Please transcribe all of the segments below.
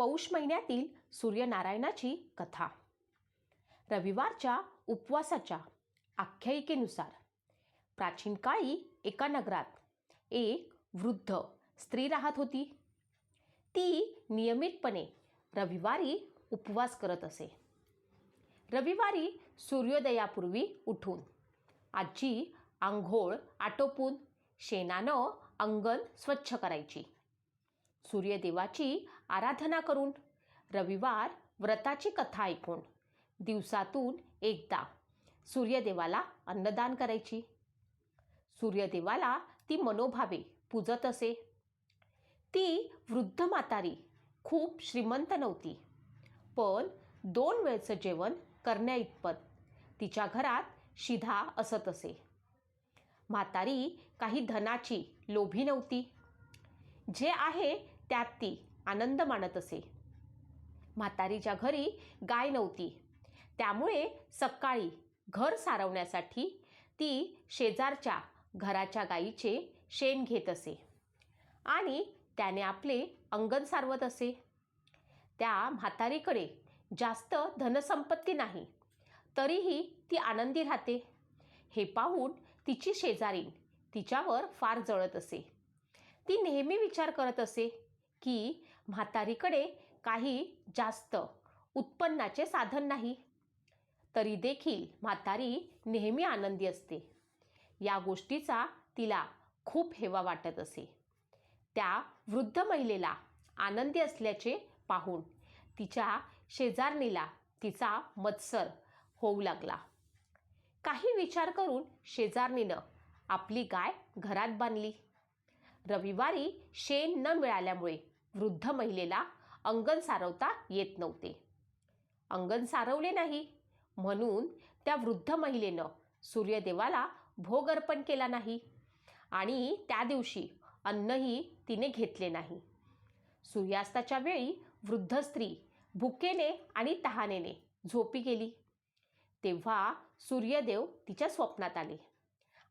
पौष महिन्यातील सूर्यनारायणाची कथा. रविवारच्या उपवासाच्या आख्यायिकेनुसार प्राचीन काळी एका नगरात एक वृद्ध स्त्री राहत होती. ती नियमितपणे रविवारी उपवास करत असे. रविवारी सूर्योदयापूर्वी उठून आजी आंघोळ आटोपून शेणानं अंगण स्वच्छ करायची. सूर्यदेवाची आराधना करून रविवार व्रताची कथा ऐकून दिवसातून एकदा सूर्यदेवाला अन्नदान करायची. सूर्यदेवाला ती मनोभावे पूजत असे. ती वृद्ध म्हातारी खूप श्रीमंत नव्हती पण दोन वेळचं जेवण करण्याइतपत तिच्या घरात शिधा असत असे. म्हातारी काही धनाची लोभी नव्हती. जे आहे त्यात ती आनंद मानत असे. म्हातारीच्या घरी गाय नव्हती. त्यामुळे सकाळी घर सारवण्यासाठी ती शेजारच्या घराच्या गाईचे शेण घेत असे. आणि त्याने आपले अंगण सारवत असे. त्या म्हातारीकडे जास्त धनसंपत्ती नाही तरीही ती आनंदी राहते. हे पाहून तिची शेजारीन तिच्यावर फार जळत असे. ती नेहमी विचार करत असे की म्हातारीकडे काही जास्त उत्पन्नाचे साधन नाही. तरी देखील म्हातारी नेहमी आनंदी असते. या गोष्टीचा तिला खूप हेवा वाटत असे. त्या वृद्ध महिलेला आनंदी असल्याचे पाहून तिच्या शेजारणीला तिचा मत्सर होऊ लागला. काही विचार करून शेजारणीनं आपली गाय घरात बांधली. रविवारी शेण न मिळाल्यामुळे वृद्ध महिलेला अंगण सारवता येत नव्हते. अंगण सारवले नाही. म्हणून त्या वृद्ध महिलेनं सूर्यदेवाला भोग अर्पण केला नाही आणि त्या दिवशी अन्नही तिने घेतले नाही. सूर्यास्ताच्या वेळी वृद्ध स्त्री भुकेने आणि तहानेने झोपी गेली. तेव्हा सूर्यदेव तिच्या स्वप्नात आले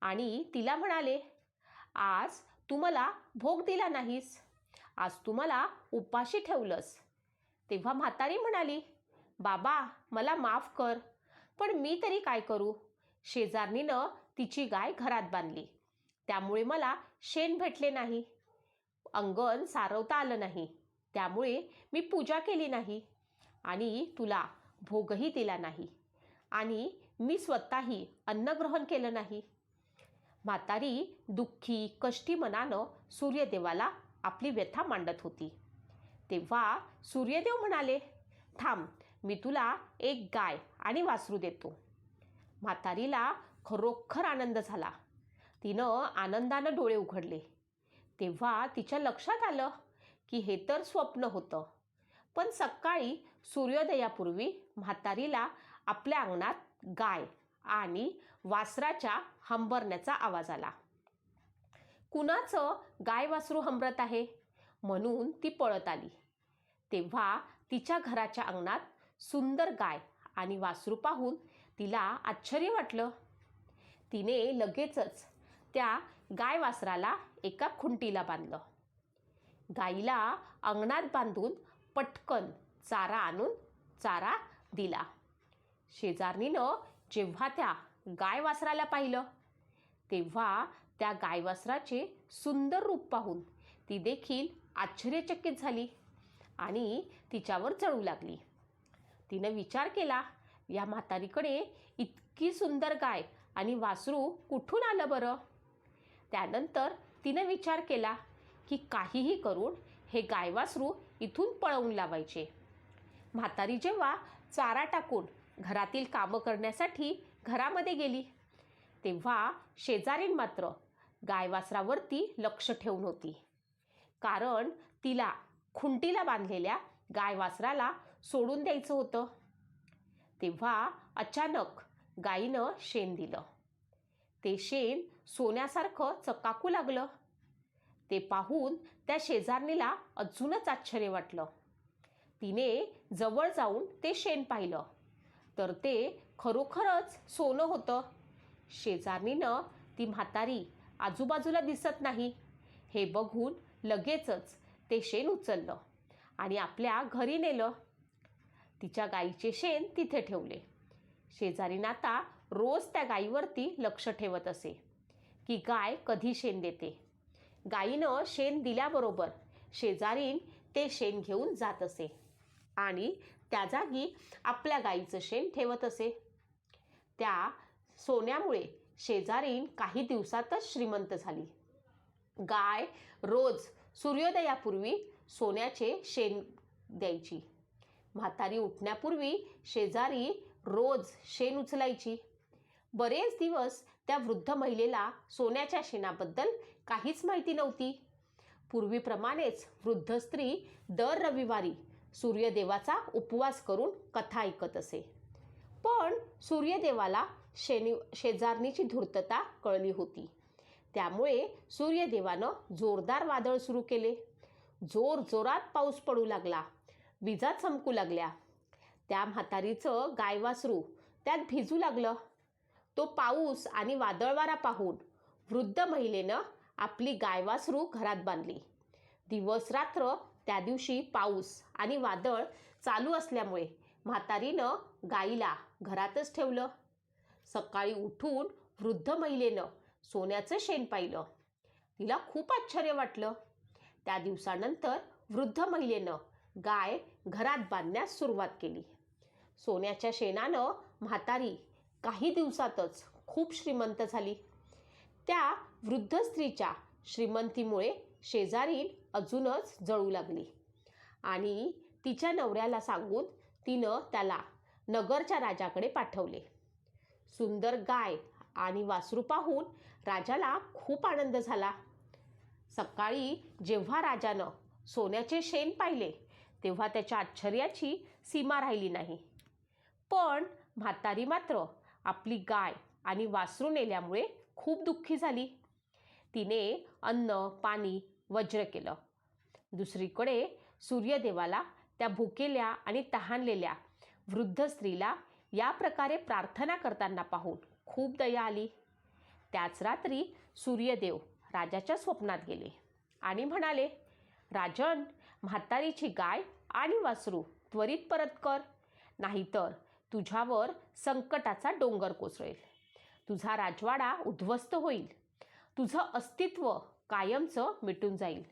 आणि तिला म्हणाले आज तू मला भोग दिला नाहीस. आज तू मला उपाशी ठेवलंस. तेव्हा म्हातारी म्हणाली बाबा मला माफ कर पण मी तरी काय करू? शेजारणीनं तिची गाय घरात बांधली. त्यामुळे मला शेण भेटले नाही. अंगण सारवता आलं नाही. त्यामुळे मी पूजा केली नाही आणि तुला भोगही दिला नाही आणि मी स्वतःही अन्नग्रहण केलं नाही. म्हातारी दुःखी कष्टी मनानं सूर्यदेवाला आपली व्यथा मांडत होती. तेव्हा सूर्यदेव म्हणाले थांब मी तुला एक गाय आणि वासरू देतो. म्हातारीला खरोखर आनंद झाला. तिनं आनंदानं डोळे उघडले. तेव्हा तिच्या लक्षात आलं की हे तर स्वप्न होतं. पण सकाळी सूर्योदयापूर्वी म्हातारीला आपल्या अंगणात गाय आणि वासराच्या हंबरण्याचा आवाज आला. कुणाचं गाय वासरू हंबरत आहे? म्हणून ती पळत आली. तेव्हा तिच्या घराच्या अंगणात सुंदर गाय आणि वासरू पाहून तिला आश्चर्य वाटलं. तिने लगेचच त्या गाय वासराला एका खुंटीला बांधलं. गाईला अंगणात बांधून पटकन चारा आणून चारा दिला. शेजारणीनं जेव्हा त्या गाय वासराला पाहिलं तेव्हा त्या गाय वासराचे सुंदर रूप पाहून ती देखील आश्चर्यचकित झाली आणि तिच्यावर चढू लागली. तिनं विचार केला या म्हातारीकडे इतकी सुंदर गाय आणि वासरू कुठून आलं बरं? त्यानंतर तिनं विचार केला की काहीही करून हे गाय वासरू इथून पळवून लावायचे. म्हातारी जेव्हा चारा टाकून घरातील कामं करण्यासाठी घरामध्ये गेली तेव्हा शेजारीन मात्र गायवासरावरती लक्ष ठेवून होती. कारण तिला खुंटीला बांधलेल्या गायवासराला सोडून द्यायचं होतं. तेव्हा अचानक गाईनं शेण दिलं. ते शेण सोन्यासारखं चकाकू लागलं. ते पाहून त्या शेजारणीला अजूनच आश्चर्य वाटलं. तिने जवळ जाऊन ते शेण पाहिलं. तर ते खरोखरच सोनं होतं. शेजारणीनं ती म्हातारी आजूबाजूला दिसत नाही. हे बघून लगेचच ते शेण उचललं आणि आपल्या घरी नेलं. तिच्या गाईचे शेण तिथे ठेवले. शेजारी नाता रोज त्या गाईवरती लक्ष ठेवत असे की गाय कधी शेण देते. गाईनं शेण दिल्याबरोबर शेजारीन ते शेण घेऊन जात असे आणि त्या जागी आपल्या गाईचं शेण ठेवत असे. त्या सोन्यामुळे शेजारीन काही दिवसातच श्रीमंत झाली. गाय रोज सूर्योदयापूर्वी सोन्याचे शेण द्यायची. म्हातारी उठण्यापूर्वी शेजारी रोज शेण उचलायची. बरेच दिवस त्या वृद्ध महिलेला सोन्याच्या शेणाबद्दल काहीच माहिती नव्हती. पूर्वीप्रमाणेच वृद्ध स्त्री दर रविवारी सूर्यदेवाचा उपवास करून कथा ऐकत असे. पण सूर्यदेवाला शेनी शेजारणीची धूर्तता कळली होती. त्यामुळे सूर्यदेवानं जोरदार वादळ सुरू केले. जोर जोरात पाऊस पडू लागला. विजा चमकू लागल्या. त्या म्हातारीचं गायवासरू त्यात भिजू लागलं. तो पाऊस आणि वादळवारा पाहून वृद्ध महिलेनं आपली गायवासरू घरात बांधली. दिवस रात्र त्या दिवशी पाऊस आणि वादळ चालू असल्यामुळे म्हातारीनं गाईला घरातच ठेवलं. सकाळी उठून वृद्ध महिलेनं सोन्याचं शेण पाहिलं. तिला खूप आश्चर्य वाटलं. त्या दिवसानंतर वृद्ध महिलेनं गाय घरात बांधण्यास सुरुवात केली. सोन्याच्या शेणानं म्हातारी काही दिवसातच खूप श्रीमंत झाली. त्या वृद्ध स्त्रीच्या श्रीमंतीमुळे शेजारी अजूनच जळू लागली. आणि तिच्या नवऱ्याला सांगून तिनं त्याला नगरच्या राजाकडे पाठवले. सुंदर गाय आणि वासरू पाहून राजाला खूप आनंद झाला. सकाळी जेव्हा राजानं सोन्याचे शेण पाहिले तेव्हा त्याच्या आश्चर्याची सीमा राहिली नाही. पण म्हातारी मात्र आपली गाय आणि वासरू नेल्यामुळे खूप दुःखी झाली. तिने अन्न पाणी वज्र केलं. दुसरीकडे सूर्यदेवाला त्या भुकेल्या आणि तहानलेल्या वृद्ध स्त्रीला या प्रकारे प्रार्थना करताना पाहून खूप दया आली. त्याच रात्री सूर्यदेव राजाच्या स्वप्नात गेले आणि म्हणाले राजन म्हातारीची गाय आणि वासरू त्वरित परत कर नाहीतर तुझ्यावर संकटाचा डोंगर कोसळेल. तुझा राजवाडा उद्ध्वस्त होईल. तुझं अस्तित्व कायमचं मिटून जाईल.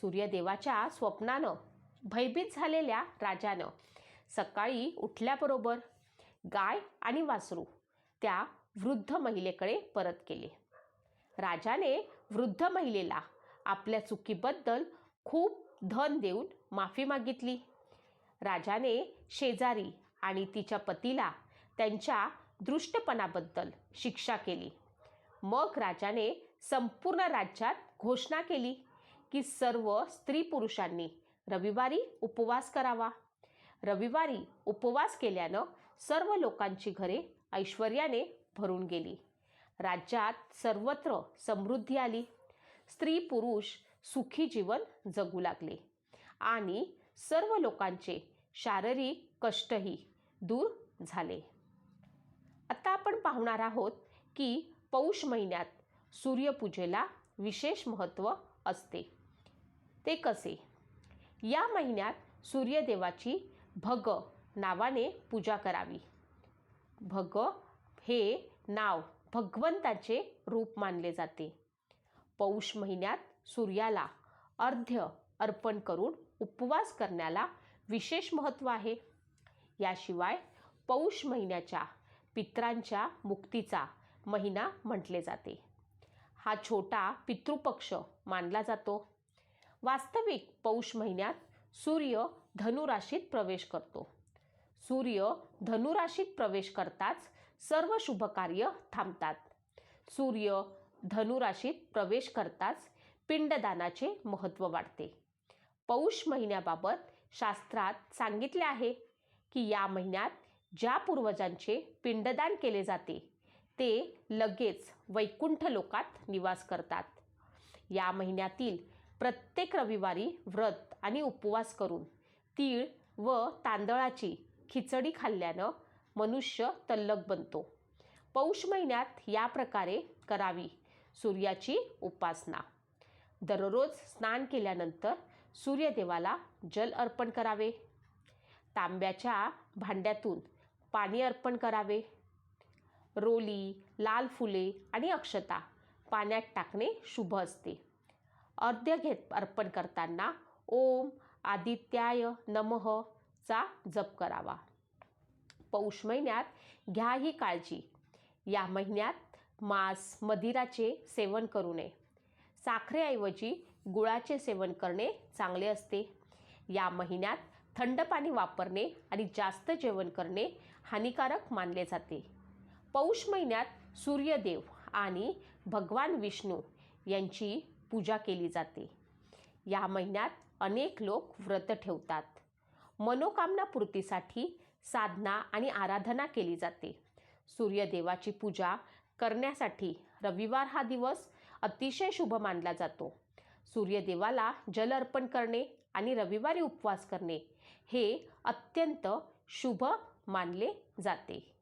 सूर्यदेवाच्या स्वप्नानं भयभीत झालेल्या राजानं सकाळी उठल्याबरोबर गाय आणि वासरू त्या वृद्ध महिलेकडे परत केले राजाने वृद्ध महिलेला आपल्या चुकीबद्दल खूप धन देऊन माफी मागितली. राजाने शेजारी आणि तिच्या पतीला त्यांच्या दृष्टपणाबद्दल शिक्षा केली. मग राजाने संपूर्ण राज्यात घोषणा केली की सर्व स्त्री पुरुषांनी रविवारी उपवास करावा. रविवारी उपवास केल्यानं सर्व लोकांची घरे ऐश्वर्याने भरून गेली. राज्यात सर्वत्र समृद्धी आली. स्त्री पुरुष सुखी जीवन जगू लागले. आणि सर्व लोकांचे शारीरिक कष्टही दूर झाले. आता आपण पाहणार आहोत की पौष महिन्यात सूर्यपूजेला विशेष महत्त्व असते. ते कसे? या महिन्यात सूर्यदेवाची भग नावाने पूजा करावी. भग हे नाव भगवंताचे रूप मानले जाते. पौष महिन्यात सूर्याला अर्ध्य अर्पण करून उपवास करण्याला विशेष महत्त्व आहे. याशिवाय पौष महिन्याच्या पित्रांच्या मुक्तीचा महिना म्हटले जाते. हा छोटा पितृपक्ष मानला जातो. वास्तविक पौष महिन्यात सूर्य धनुराशीत प्रवेश करतो. सूर्य धनुराशीत प्रवेश करताच सर्व शुभ कार्य थांबतात. सूर्य धनुराशीत प्रवेश करताच पिंडदानाचे महत्त्व वाढते. पौष महिन्याबाबत शास्त्रात सांगितले आहे की या महिन्यात ज्या पूर्वजांचे पिंडदान केले जाते ते लगेच वैकुंठ लोकात निवास करतात. या महिन्यातील प्रत्येक रविवारी व्रत आणि उपवास करून तीळ व तांदळाची खिचडी खाल्ल्यानं मनुष्य तल्लक बनतो. पौष महिन्यात या प्रकारे करावी सूर्याची उपासना. दररोज स्नान केल्यानंतर सूर्यदेवाला जल अर्पण करावे. तांब्याच्या भांड्यातून पाणी अर्पण करावे. रोली लाल फुले आणि अक्षता पाण्यात टाकणे शुभ असते. अर्ध्य घेत अर्पण करताना ओम आदित्याय नमः चा जप करावा. पौष महिन्यात घ्या ही काळजी. या महिन्यात मांस मदिराचे सेवन करू नये. साखरेऐवजी गुळाचे सेवन करणे चांगले असते. या महिन्यात थंड पाणी वापरणे आणि जास्त जेवण करणे हानिकारक मानले जाते. पौष महिन्यात सूर्यदेव आणि भगवान विष्णू यांची पूजा केली जाते. या महिन्यात अनेक लोक व्रत ठेवतात. मनोकामना पूर्तीसाठी साधना आणि आराधना केली जाते. सूर्यदेवाची पूजा करण्यासाठी रविवार हा दिवस अतिशय शुभ मानला जातो. सूर्यदेवाला जल अर्पण करणे आणि रविवारी उपवास करणे हे अत्यंत शुभ मानले जाते.